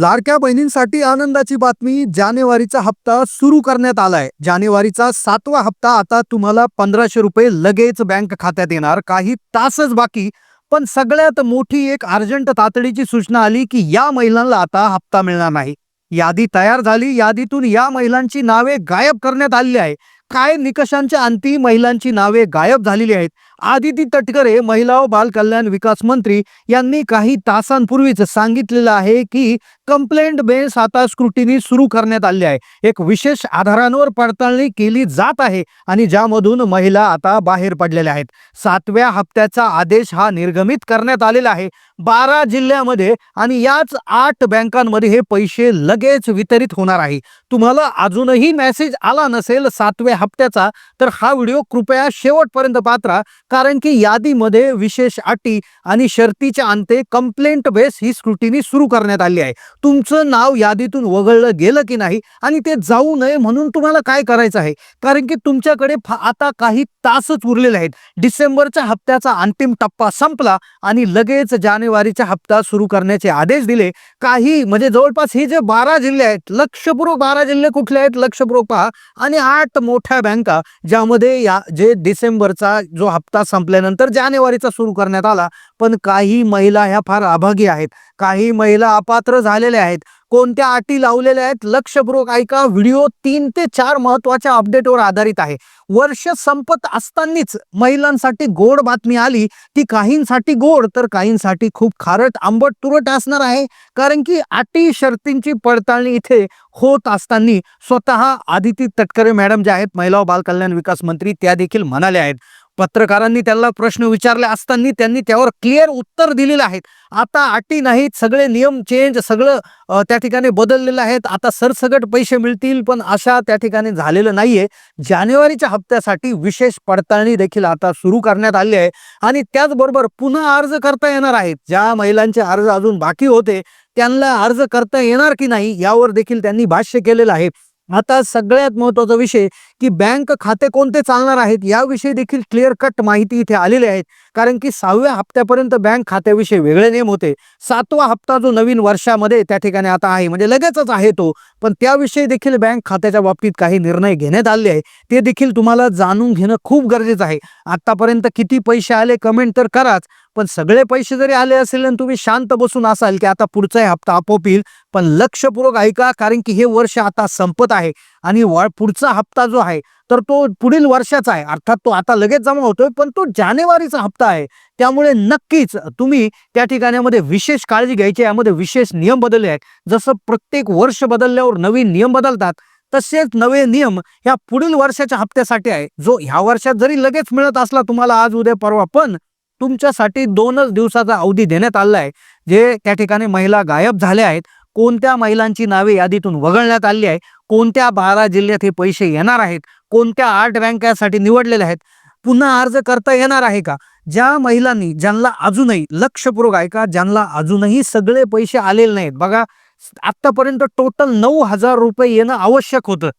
लाडक्या बहिणींसाठी आनंदाची बातमी जानेवारीचा हप्ता सुरू करण्यात आलाय. जानेवारीचा सातवा हप्ता आता तुम्हाला पंधराशे रुपये लगेच बँक खात्यात येणार. काही तासच बाकी पण सगळ्यात मोठी एक अर्जंट तातडीची सूचना आली की या महिलांना आता हप्ता मिळणार नाही. यादी तयार झाली. यादीतून या महिलांची नावे गायब करण्यात आली आहे. काय निकषांच्या अंती महिलांची नावे गायब झालेली आहेत? आदिती तटकरे महिला व बाल कल्याण विकास मंत्री यांनी काही तासांपूर्वीच सांगितलेलं आहे की कंप्लेंट बेस आता स्क्रुटिनी सुरू करण्यात आली आहे. एक विशेष आधारांवर पडताळणी केली जात आहे आणि ज्यामधून महिला आता बाहेर पडलेल्या आहेत. सातव्या हप्त्याचा आदेश हा निर्गमित करण्यात आलेला आहे. बारा जिल्ह्यामध्ये आणि याच आठ बँकांमध्ये हे पैसे लगेच वितरित होणार आहे. तुम्हाला अजूनही मेसेज आला नसेल सातव्या हप्त्याचा तर हा व्हिडिओ कृपया शेवटपर्यंत पात्रा कारण की यादीमध्ये विशेष अटी आणि शर्तीच्या अंते कंप्लेंट बेस ही स्क्रुटिनी सुरू करण्यात आली आहे. तुमचं नाव यादीतून वगळलं गेलं की नाही आणि ते जाऊ नये म्हणून तुम्हाला काय करायचं आहे? कारण की तुमच्याकडे फा- आता काही तासच उरलेले आहेत. डिसेंबरच्या हप्त्याचा अंतिम टप्पा संपला आणि लगेच जानेवारीचा हप्ता सुरू करण्याचे आदेश दिले. काही म्हणजे जवळपास हे जे बारा जिल्हे आहेत लक्षपूर्वक बारा जिल्हे कुठले आहेत? लक्षपूर्वक पहा. आणि आठ मोठ्या बँका ज्यामध्ये या जे डिसेंबरचा जो हप्ता संपल्यानंतर जानेवारीचा सुरू करण्यात आला. पण काही महिला ह्या फार अभागी आहेत. काही महिला अपात्र झालेल्या आहेत. कोणत्या अटी लावलेल्या आहेत लक्षपूर्वक ऐका. व्हिडिओ तीन ते चार महत्त्वाच्या अपडेटवर आधारित आहे. वर्ष संपत असतानाच महिलांसाठी गोड बातमी आली. ती काहींसाठी गोड तर काहींसाठी खूप खारट. आंबट तुरट असणार आहे. कारण की अटी शर्तींची पडताळणी इथे होत असताना स्वतः आदिती तटकरे मॅडम ज्या आहेत महिला व विकास मंत्री त्या देखील म्हणाल्या आहेत. पत्रकारांनी त्यांना प्रश्न विचारले असताना त्यांनी त्यावर क्लिअर उत्तर दिलेलं आहेत. आता अटी नाहीत सगळे नियम चेंज सगळं त्या ठिकाणी बदललेलं आहेत. आता सरसगट पैसे मिळतील पण अशा त्या ठिकाणी झालेलं नाहीये. जानेवारीच्या हप्त्यासाठी विशेष पडताळणी देखील आता सुरू करण्यात आली आहे. आणि त्याचबरोबर पुन्हा अर्ज करता येणार आहेत. ज्या महिलांचे अर्ज अजून बाकी होते त्यांना अर्ज करता येणार की नाही यावर देखील त्यांनी भाष्य केलेलं आहे. आता सगळ्यात महत्त्वाचा विषय की बँक खाते कोणते चालणार आहेत याविषयी देखील क्लिअर कट माहिती इथे आलेली आहे. कारण की सहाव्या हप्त्यापर्यंत बँक खात्याविषयी वेगळे नियम होते. सातवा हप्ता जो नवीन वर्षामध्ये त्या ठिकाणी आता आहे म्हणजे लगेचच आहे तो. पण त्याविषयी देखील बँक खात्याच्या बाबतीत काही निर्णय घेण्यात आले आहे ते देखील तुम्हाला जाणून घेणं खूप गरजेचं आहे. आतापर्यंत किती पैसे आले कमेंट तर कराच. पण सगळे पैसे जरी आले असेल आणि तुम्ही शांत बसून असाल की आता पुढचाही हप्ता आपोआप येईल पण लक्षपूर्वक ऐका कारण की हे वर्ष आता संपत आहे आणि पुढचा हप्ता जो आहे तर तो पुढील वर्षाचा आहे. अर्थात तो आता लगेच जमा होतोय पण तो जानेवारीचा हप्ता आहे. त्यामुळे नक्कीच तुम्ही त्या ठिकाणामध्ये विशेष काळजी घ्यायची आहे. यामध्ये विशेष नियम बदलले आहेत. जसं प्रत्येक वर्ष बदलल्यावर नवीन नियम बदलतात तसेच नवे नियम ह्या पुढील वर्षाच्या हप्त्यासाठी आहे. जो ह्या वर्षात जरी लगेच मिळत असला तुम्हाला आज उद्या परवा पण तुमच्यासाठी दोनच दिवसाचा अवधी देण्यात आलेला आहे जे त्या ठिकाणी महिला गायब झाल्या आहेत. कोणत्या महिलांची नावे यादीतून वगळण्यात आली आहे कोणत्या बारा जिल्ह्यात हे पैसे येणार आहेत? कोणत्या आठ बँक यासाठी निवडलेल्या आहेत? पुन्हा अर्ज करता येणार आहे का? ज्या महिलांनी ज्यांना अजूनही लक्षपूर्वक ऐका ज्यांना अजूनही सगळे पैसे आलेले नाहीत. बघा आत्तापर्यंत टोटल नऊ हजार रुपये येणं आवश्यक होतं.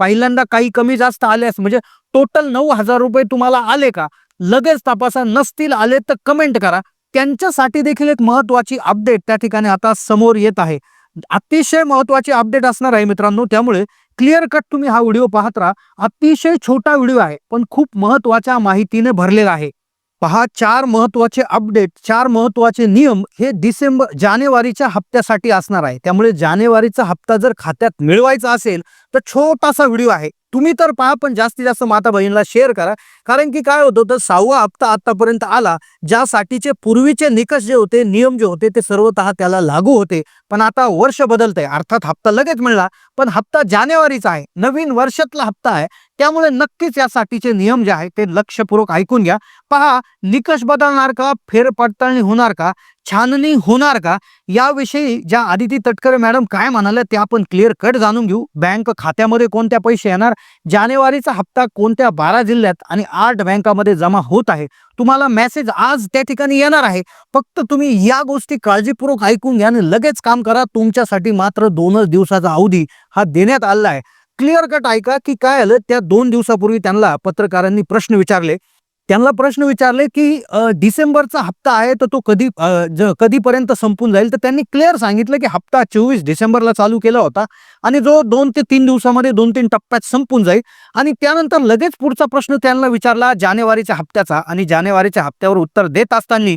पहिल्यांदा काही कमी जास्त आल्यास म्हणजे टोटल नऊ हजार रुपये तुम्हाला आले का? लगेच तपासा नसतील आले तर कमेंट करा. त्यांच्यासाठी देखील एक महत्वाची अपडेट त्या ठिकाणी आता समोर येत आहे. अतिशय महत्वाची अपडेट असणार आहे मित्रांनो त्यामुळे क्लिअर कट तुम्ही हा व्हिडिओ पाहत राहा. अतिशय छोटा व्हिडिओ आहे पण खूप महत्त्वाच्या माहितीने भरलेला आहे. पहा चार महत्त्वाचे अपडेट चार महत्त्वाचे नियम हे डिसेंबर जानेवारीच्या हप्त्यासाठी असणार आहे. त्यामुळे जानेवारीचा हप्ता जर खात्यात मिळवायचा असेल तर छोटासा व्हिडिओ आहे. तुम्ही तर पहा पण जास्तीत जास्त माता बहिणीला शेअर करा. कारण की काय होतं तर सहावा हप्ता आतापर्यंत आला ज्यासाठीचे पूर्वीचे निकष जे होते नियम जे होते ते सर्वतः त्याला लागू होते. पण आता वर्ष बदलतंय. अर्थात हप्ता लगेच मिळला पण हप्ता जानेवारीचा आहे. नवीन वर्षातला हप्ता आहे. त्यामुळे नक्कीच यासाठीचे नियम जे आहेत ते लक्षपूर्वक ऐकून घ्या. पहा निकष बदलणार का? फेरपडताळणी होणार का? छाननी होणार का? याविषयी ज्या आदिती तटकरे मॅडम काय म्हणाल्या ते आपण क्लिअर कट जाणून घेऊ. बँक खात्यामध्ये कोणत्या पैसे येणार? जानेवारीचा हप्ता कोणत्या बारा जिल्ह्यात आणि आठ बँकामध्ये जमा होत आहे? तुम्हाला मेसेज आज त्या ठिकाणी येणार आहे. फक्त तुम्ही या गोष्टी काळजीपूर्वक ऐकून घ्या आणि लगेच काम करा. तुमच्यासाठी मात्र दोनच दिवसाचा अवधी हा देण्यात आलेला आहे. क्लिअर कट ऐका की काय आलं त्या दोन दिवसापूर्वी त्यांना पत्रकारांनी प्रश्न विचारले. त्यांना प्रश्न विचारले की डिसेंबरचा हप्ता आहे तर तो कधी कधीपर्यंत संपून जाईल? तर त्यांनी क्लिअर सांगितलं की हप्ता चोवीस डिसेंबरला चालू केला होता आणि जो दोन ते तीन दिवसामध्ये दोन तीन टप्प्यात संपून जाईल. आणि त्यानंतर लगेच पुढचा प्रश्न त्यांना विचारला जानेवारीच्या हप्त्याचा आणि जानेवारीच्या हप्त्यावर उत्तर देत असताना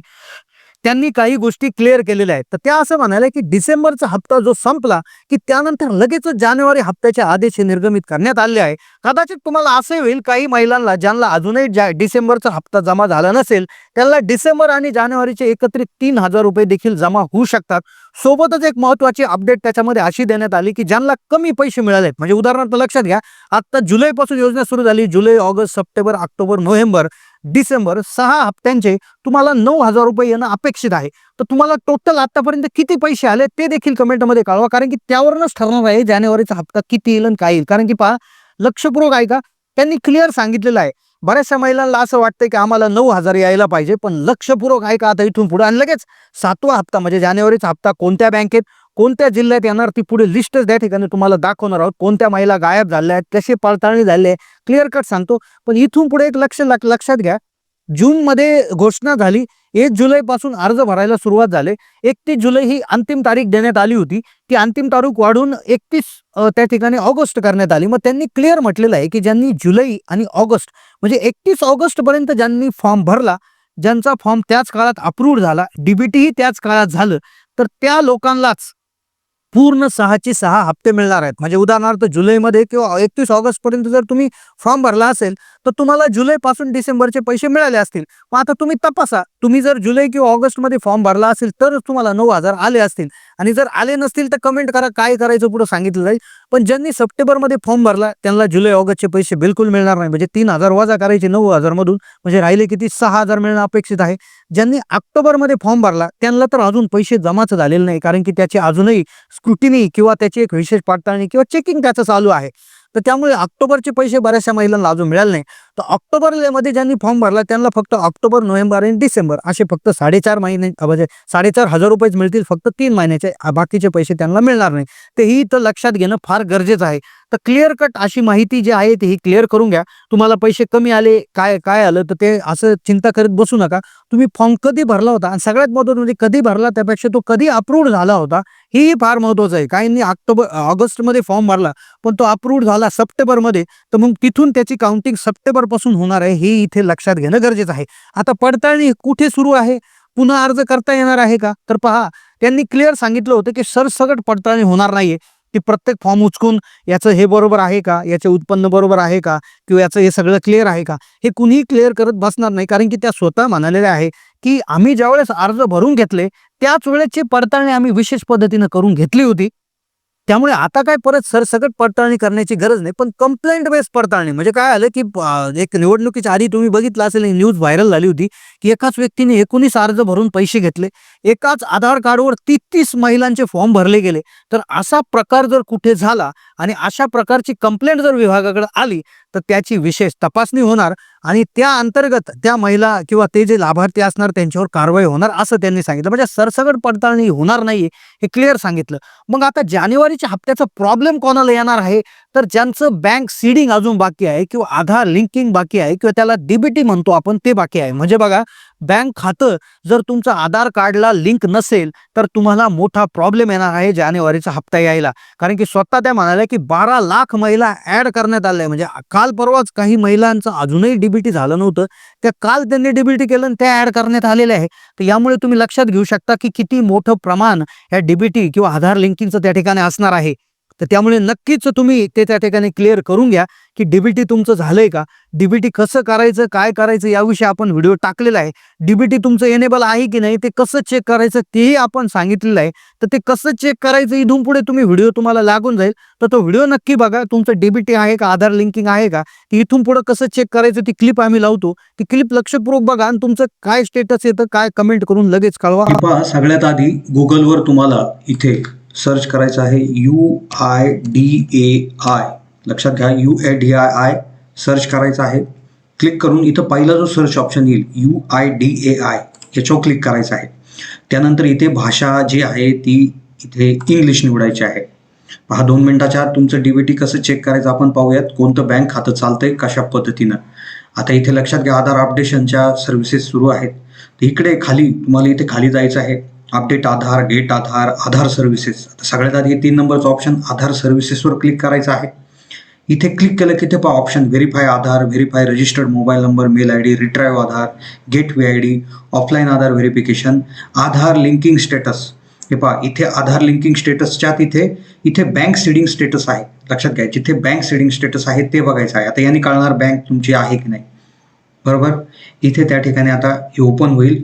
त्यांनी काही गोष्टी क्लिअर केलेल्या आहेत. तर त्या असं म्हणाल्या की डिसेंबरचा हप्ता जो संपला की त्यानंतर लगेचच जानेवारी हप्त्याचे आदेश हे निर्गमित करण्यात आले आहे. कदाचित तुम्हाला असे होईल काही महिलांना ज्यांना अजूनही जा डिसेंबरचा हप्ता जमा झाला नसेल त्यांना डिसेंबर आणि जानेवारीचे एकत्रित तीन हजार रुपये देखील जमा होऊ शकतात. सोबतच एक महत्वाची अपडेट त्याच्यामध्ये अशी देण्यात आली की ज्यांना कमी पैसे मिळाले आहेत. म्हणजे उदाहरणार्थ लक्षात घ्या आता जुलैपासून योजना सुरू झाली. जुलै August September October November. December सहा हप्त्यांचे तुम्हाला नऊ हजार रुपये येणं अपेक्षित आहे. तर तुम्हाला टोटल आतापर्यंत किती पैसे आले ते देखील कमेंटमध्ये कळवा. कारण की त्यावरूनच ठरणार आहे जानेवारीचा हप्ता किती येईल आणि काय येईल. कारण की पहा लक्षपूर्वक ऐका. त्यांनी क्लिअर सांगितलेलं आहे. बऱ्याचशा महिलांना असं वाटतं की आम्हाला नऊ हजार यायला पाहिजे. पण लक्षपूर्वक ऐका आता इथून पुढे. आणि लगेच सातवा हप्ता म्हणजे जानेवारीचा हप्ता कोणत्या बँकेत कोणत्या जिल्ह्यात येणार ती पुढे लिस्टच त्या ठिकाणी तुम्हाला दाखवणार आहोत. कोणत्या महिला गायब झाल्या आहेत कशी पडताळणी झाले आहे क्लिअर कट सांगतो. पण इथून पुढे एक लक्ष लक्षात घ्या. जूनमध्ये घोषणा झाली. एक जुलैपासून अर्ज भरायला सुरुवात झाले. एकतीस जुलै ही अंतिम तारीख देण्यात आली होती. ती अंतिम तारीख वाढून एकतीस त्या ठिकाणी ऑगस्ट करण्यात आली. मग त्यांनी क्लिअर म्हटलेलं आहे की ज्यांनी जुलै आणि ऑगस्ट म्हणजे एकतीस ऑगस्टपर्यंत ज्यांनी फॉर्म भरला ज्यांचा फॉर्म त्याच काळात अप्रूव्ह झाला डीबीटीही त्याच काळात झालं तर त्या लोकांनाच पूर्ण सहाचे सहा हप्ते मिळणार आहेत. म्हणजे उदाहरणार्थ जुलैमध्ये किंवा एकतीस ऑगस्ट पर्यंत जर तुम्ही फॉर्म भरला असेल तर तुम्हाला जुलैपासून डिसेंबरचे पैसे मिळाले असतील. मग आता तुम्ही तपासा. तुम्ही जर जुलै किंवा ऑगस्टमध्ये फॉर्म भरला असेल तरच तुम्हाला नऊ हजार आले असतील. आणि जर आले नसतील तर कमेंट करा काय करायचं पुढे सांगितलं जाईल. पण ज्यांनी सप्टेंबरमध्ये फॉर्म भरला त्यांना जुलै ऑगस्टचे पैसे बिलकुल मिळणार नाही. म्हणजे तीन हजार वजा करायचे नऊ हजारमधून म्हणजे राहिले किती? सहा हजार मिळणं अपेक्षित आहे. ज्यांनी ऑक्टोबरमध्ये फॉर्म भरला त्यांना तर अजून पैसे जमाच झालेले नाही कारण की त्याचे अजूनही स्क्रुटिनी किंवा त्याची एक विशेष पडताळणी किंवा चेकिंग त्याचं चालू आहे. तर त्यामुळे ऑक्टोबरचे पैसे बऱ्याचशा महिलांना अजून मिळाले नाही. तर ऑक्टोबरमध्ये ज्यांनी फॉर्म भरला त्यांना फक्त ऑक्टोबर नोव्हेंबर आणि डिसेंबर असे फक्त साडेचार महिने म्हणजे साडेचार हजार रुपयेच मिळतील फक्त तीन महिन्याचे बाकीचे पैसे त्यांना मिळणार नाही. ते ही तर लक्षात घेणं फार गरजेचं आहे. तर क्लिअर कट अशी माहिती जी आहे ती ही क्लिअर करून घ्या. तुम्हाला पैसे कमी आले काय काय आलं तर ते असं चिंता करत बसू नका. तुम्ही फॉर्म कधी भरला होता आणि सगळ्यात महत्त्वाचं म्हणजे कधी भरला त्यापेक्षा तो कधी अप्रूव्ह झाला होता हेही फार महत्त्वाचं आहे. काहींनी ऑक्टोबर ऑगस्टमध्ये फॉर्म भरला पण तो अप्रूव्ह झाला सप्टेंबरमध्ये तर मग तिथून त्याची काउंटिंग ऑक्टोबरपासून होणार आहे हे इथे लक्षात घेणं गरजेचं आहे. आता पडताळणी कुठे सुरू आहे? पुन्हा अर्ज करता येणार आहे का? तर पहा त्यांनी क्लिअर सांगितलं होतं की सरसकट पडताळणी होणार नाहीये. की प्रत्येक फॉर्म उचकून याचं हे बरोबर आहे का? याचे उत्पन्न बरोबर आहे का? किंवा याचं हे सगळं क्लिअर आहे का? हे कुणीही क्लिअर करत बसणार नाही कारण की त्या स्वतः म्हणालेल्या आहे की आम्ही ज्यावेळेस अर्ज भरून घेतले त्याच वेळेची पडताळणी आम्ही विशेष पद्धतीनं करून घेतली होती. त्यामुळे आता काय परत सरसकट पडताळणी करण्याची गरज नाही पण कंप्लेंट बेस पडताळणी. म्हणजे काय आलं की एक निवडणुकीच्या आधी तुम्ही बघितलं असेल न्यूज व्हायरल झाली होती की एकाच व्यक्तीने एकोणीस अर्ज भरून पैसे घेतले. एकाच आधार कार्डवर तीस महिलांचे फॉर्म भरले गेले. तर असा प्रकार जर कुठे झाला आणि अशा प्रकारची कंप्लेंट जर विभागाकडे आली तर त्याची विशेष तपासणी होणार. आणि त्या अंतर्गत त्या महिला किंवा ते जे लाभार्थी असणार त्यांच्यावर कारवाई होणार असं त्यांनी सांगितलं. म्हणजे सरसकट पडताळणी होणार नाही हे क्लिअर सांगितलं. मग आता जानेवारीच्या हप्त्याचा प्रॉब्लेम कोणाला येणार आहे? तर ज्यांचं बँक सीडिंग अजून बाकी आहे किंवा आधार लिंकिंग बाकी आहे किंवा त्याला डीबीटी म्हणतो आपण ते बाकी आहे. म्हणजे बघा बँक खातं जर तुमचं आधार कार्डला लिंक नसेल तर तुम्हाला मोठा प्रॉब्लेम येणार आहे जानेवारीचा हप्ता यायला. कारण की स्वतः त्या म्हणाल्या की बारा लाख महिला ॲड करण्यात आल्या म्हणजे काल परवाच काही महिलांचं अजूनही डीबीटी झालं नव्हतं. त्या काल त्यांनी डीबीटी केलं आणि त्या ॲड करण्यात आलेल्या आहे. तर यामुळे तुम्ही लक्षात घेऊ शकता की किती मोठं प्रमाण या डीबीटी किंवा आधार लिंकिंगचं त्या ठिकाणी असणार आहे. तर त्यामुळे नक्कीच तुम्ही ते त्या ठिकाणी क्लिअर करून घ्या की डीबीटी तुमचं झालंय का? डीबीटी कसं करायचं काय करायचं याविषयी आपण व्हिडिओ टाकलेला आहे. डीबीटी तुमचं एनेबल आहे की नाही ते कसं चेक करायचं तेही आपण सांगितलेलं आहे. तर ते कसं चेक करायचं इथून पुढे तुम्ही व्हिडिओ तुम्हाला लागून जाईल. तर तो व्हिडिओ नक्की बघा तुमचं डीबीटी आहे का आधार लिंकिंग आहे का ती इथून पुढे कसं चेक करायचं ती क्लिप आम्ही लावतो. ती क्लिप लक्षपूर्वक बघा आणि तुमचं काय स्टेटस येतं काय कमेंट करून लगेच कळवा. सगळ्यात आधी गुगलवर तुम्हाला इथे सर्च करायचं आहे U I D A I. लक्षात घ्या U A D I I search करायचं आहे. क्लिक करून इथं पहिला जो सर्च ऑप्शन येईल U I D A I याच्यावर क्लिक करायचं आहे. त्यानंतर इथे भाषा जी आहे ती इथे इंग्लिश निवडायची आहे. पहा दोन मिनिटाच्या आत तुमचं डीबीटी कसं चेक करायचं आपण पाहूयात. कोणतं बँक खातं चालतंय कशा पद्धतीनं? आता इथे लक्षात घ्या आधार अपडेशनच्या सर्व्हिसेस सुरू आहेत. तर इकडे खाली तुम्हाला इथे खाली जायचं आहे. Update Aadhaar get Aadhaar Aadhaar services सगळ्यात आधी तीन नंबरचं ऑप्शन आधार सर्व्हिसेसवर क्लिक करायचं आहे. इथे क्लिक केलं की ते पहा option verify Aadhaar verify registered mobile number mail I D retrieve Aadhaar get V I D offline Aadhaar verification Aadhaar linking status हे पहा इथे आधार लिंकिंग स्टेटसच्या तिथे इथे बँक सीडिंग स्टेटस आहे. लक्षात घ्या जिथे बँक सीडिंग स्टेटस आहे ते बघायचं आहे. आता याने कळणार बँक तुमची आहे की नाही. बरोबर? इथे त्या ठिकाणी आता हे ओपन होईल.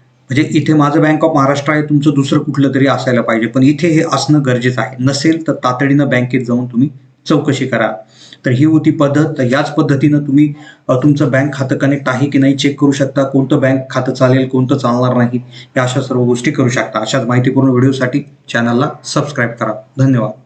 म्हणजे इथे माझं बँक ऑफ महाराष्ट्र आहे तुमचं दुसरं कुठलं तरी असायला पाहिजे पण इथे हे असणं गरजेचं आहे. नसेल तर तातडीनं बँकेत जाऊन तुम्ही चौकशी करा. तर ही होती पद्धत तर याच पद्धतीनं तुम्ही तुमचं बँक खातं कनेक्ट आहे की नाही चेक करू शकता कोणतं बँक खातं चालेल कोणतं चालणार नाही या अशा सर्व गोष्टी करू शकता. अशाच माहितीपूर्ण व्हिडिओसाठी चॅनलला सबस्क्राईब करा. धन्यवाद.